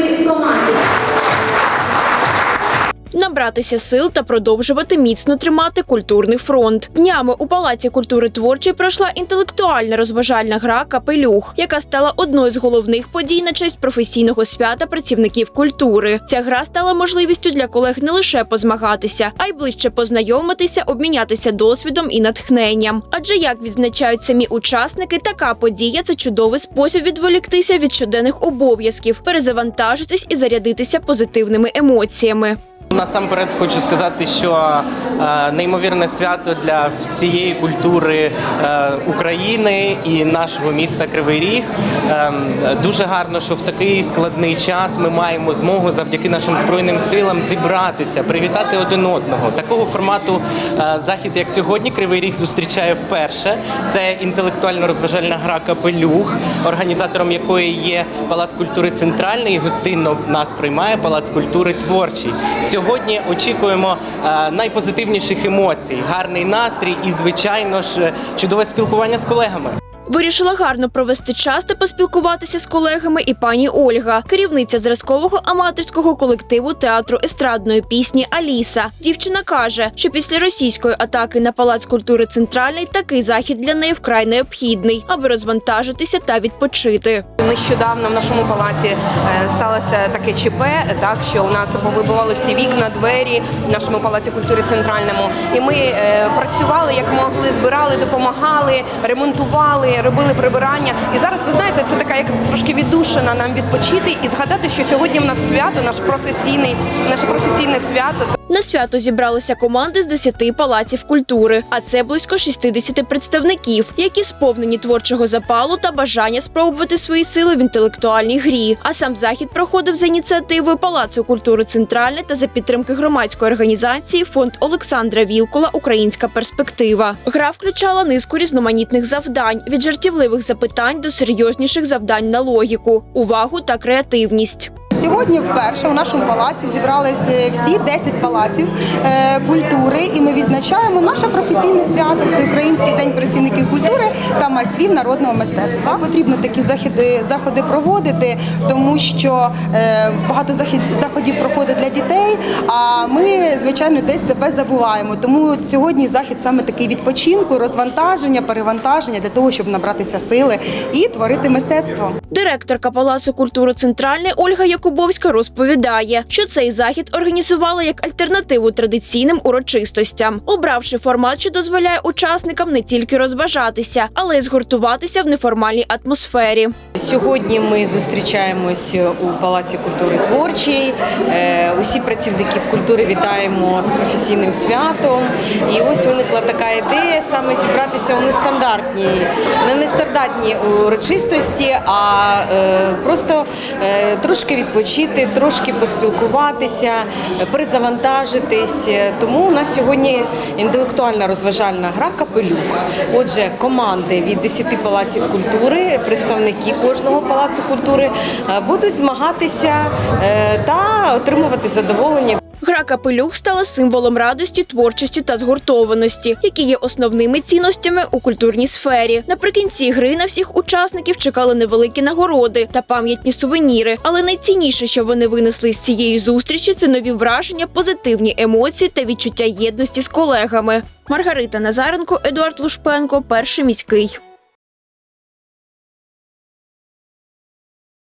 в команді. Набратися сил та продовжувати міцно тримати культурний фронт. Днями у Палаці культури творчої пройшла інтелектуальна розважальна гра Капелюх, яка стала одною з головних подій на честь професійного свята працівників культури. Ця гра стала можливістю для колег не лише позмагатися, а й ближче познайомитися, обмінятися досвідом і натхненням. Адже як відзначають самі учасники, така подія це чудовий спосіб відволіктися від щоденних обов'язків, перезавантажитись і зарядитися позитивними емоціями. Насамперед хочу сказати, що е, неймовірне свято для всієї культури е, України і нашого міста Кривий Ріг. Е, дуже гарно, що в такий складний час ми маємо змогу завдяки нашим збройним силам зібратися, привітати один одного. Такого формату е, захід, як сьогодні, Кривий Ріг зустрічає вперше. Це інтелектуально-розважальна гра Капелюх, організатором якої є Палац культури Центральний. і Гостинно нас приймає Палац культури Творчий. Сьогодні очікуємо е, найпозитивніших емоцій, гарний настрій і, звичайно ж, чудове спілкування з колегами. Вирішила гарно провести час та поспілкуватися з колегами і пані Ольга, керівниця зразкового аматорського колективу театру естрадної пісні Аліса. Дівчина каже, що після російської атаки на палац культури центральний такий захід для неї вкрай необхідний, аби розвантажитися та відпочити. Нещодавно в нашому палаці е, сталося таке ЧП, так що у нас повибивали всі вікна, двері в нашому палаці культури центральному. І ми е, працювали як могли, збирали, допомагали, ремонтували, робили прибирання. І зараз ви знаєте, це така як трошки віддушина нам відпочити і згадати, що сьогодні в нас свято, наш професійний, наше професійне свято. На свято зібралися команди з 10 палаців культури, а це близько 60 представників, які сповнені творчого запалу та бажання спробувати свої сили в інтелектуальній грі. А сам захід проходив за ініціативою Палацу культури Центральне та за підтримки громадської організації Фонд Олександра Вілкула Українська перспектива. Гра включала низку різноманітних завдань від жартівливих запитань до серйозніших завдань на логіку, увагу та креативність. Сьогодні вперше у нашому палаці зібралися всі 10 палаців е, культури, і ми відзначаємо наше професійне свято Всеукраїнський день працівників культури та майстрів народного мистецтва. Потрібно такі заходи, заходи проводити, тому що е, багато заходів проходить для дітей. А ми, звичайно, десь себе забуваємо. Тому сьогодні захід саме такий відпочинку, розвантаження, перевантаження для того, щоб набратися сили і творити мистецтво. Директорка Палацу культури Центральний Ольга Якубовська розповідає, що цей захід організувала як альтернативу традиційним урочистостям, обравши формат, що дозволяє учасникам не тільки розважатися, але й згуртуватися в неформальній атмосфері. Сьогодні ми зустрічаємось у Палаці культури творчій. Е, Усі працівників культури вітаємо з професійним святом. І ось виникла така ідея саме зібратися у нестандартній, не нестандартній урочистості, а е, просто е, трошки відпочити, трошки поспілкуватися, е, перезавантажитись. Тому у нас сьогодні інтелектуальна розважальна гра Капелюх. Отже, команди від 10 палаців культури, представники кожного палацу культури е, будуть змагатися е, та отримувати задоволення. Гра капелюх стала символом радості, творчості та згуртованості, які є основними цінностями у культурній сфері. Наприкінці гри на всіх учасників чекали невеликі нагороди та пам'ятні сувеніри. Але найцінніше, що вони винесли з цієї зустрічі, це нові враження, позитивні емоції та відчуття єдності з колегами. Маргарита Назаренко, Едуард Лушпенко, перший міський.